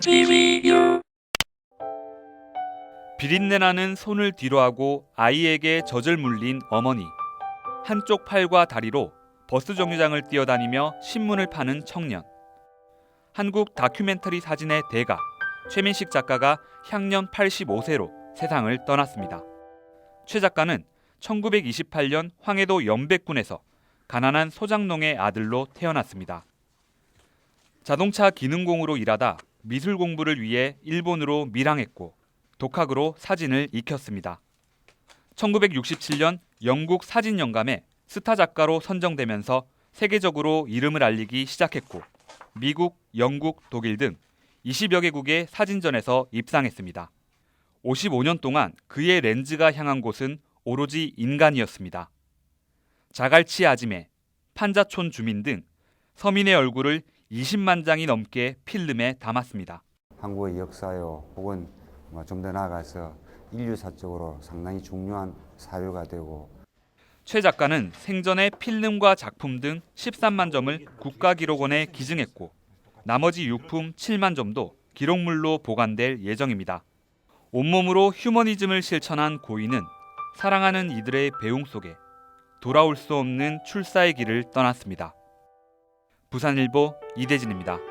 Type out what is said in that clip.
TVU 비린내나는 손을 뒤로 하고 아이에게 젖을 물린 어머니. 한쪽 팔과 다리로 버스 정류장을 뛰어다니며 신문을 파는 청년. 한국 다큐멘터리 사진의 대가 최민식 작가가 향년 85세로 세상을 떠났습니다. 최 작가는 1928년 황해도 연백군에서 가난한 소장농의 아들로 태어났습니다. 자동차 기능공으로 일하다 미술 공부를 위해 일본으로 밀항했고 독학으로 사진을 익혔습니다. 1967년 영국 사진 영감에 스타 작가로 선정되면서 세계적으로 이름을 알리기 시작했고 미국, 영국, 독일 등 20여 개국의 사진전에서 입상했습니다. 55년 동안 그의 렌즈가 향한 곳은 오로지 인간이었습니다. 자갈치 아지매, 판자촌 주민 등 서민의 얼굴을 20만 장이 넘게 필름에 담았습니다. 한국의 역사요 혹은 뭐좀더 나아가서 인류사 적으로 상당히 중요한 사유가 되고 최 작가는 생전에 필름과 작품 등 13만 점을 국가기록원에 기증했고 나머지 유품 7만 점도 기록물로 보관될 예정입니다. 온몸으로 휴머니즘을 실천한 고인은 사랑하는 이들의 배웅 속에 돌아올 수 없는 출사의 길을 떠났습니다. 부산일보 이대진입니다.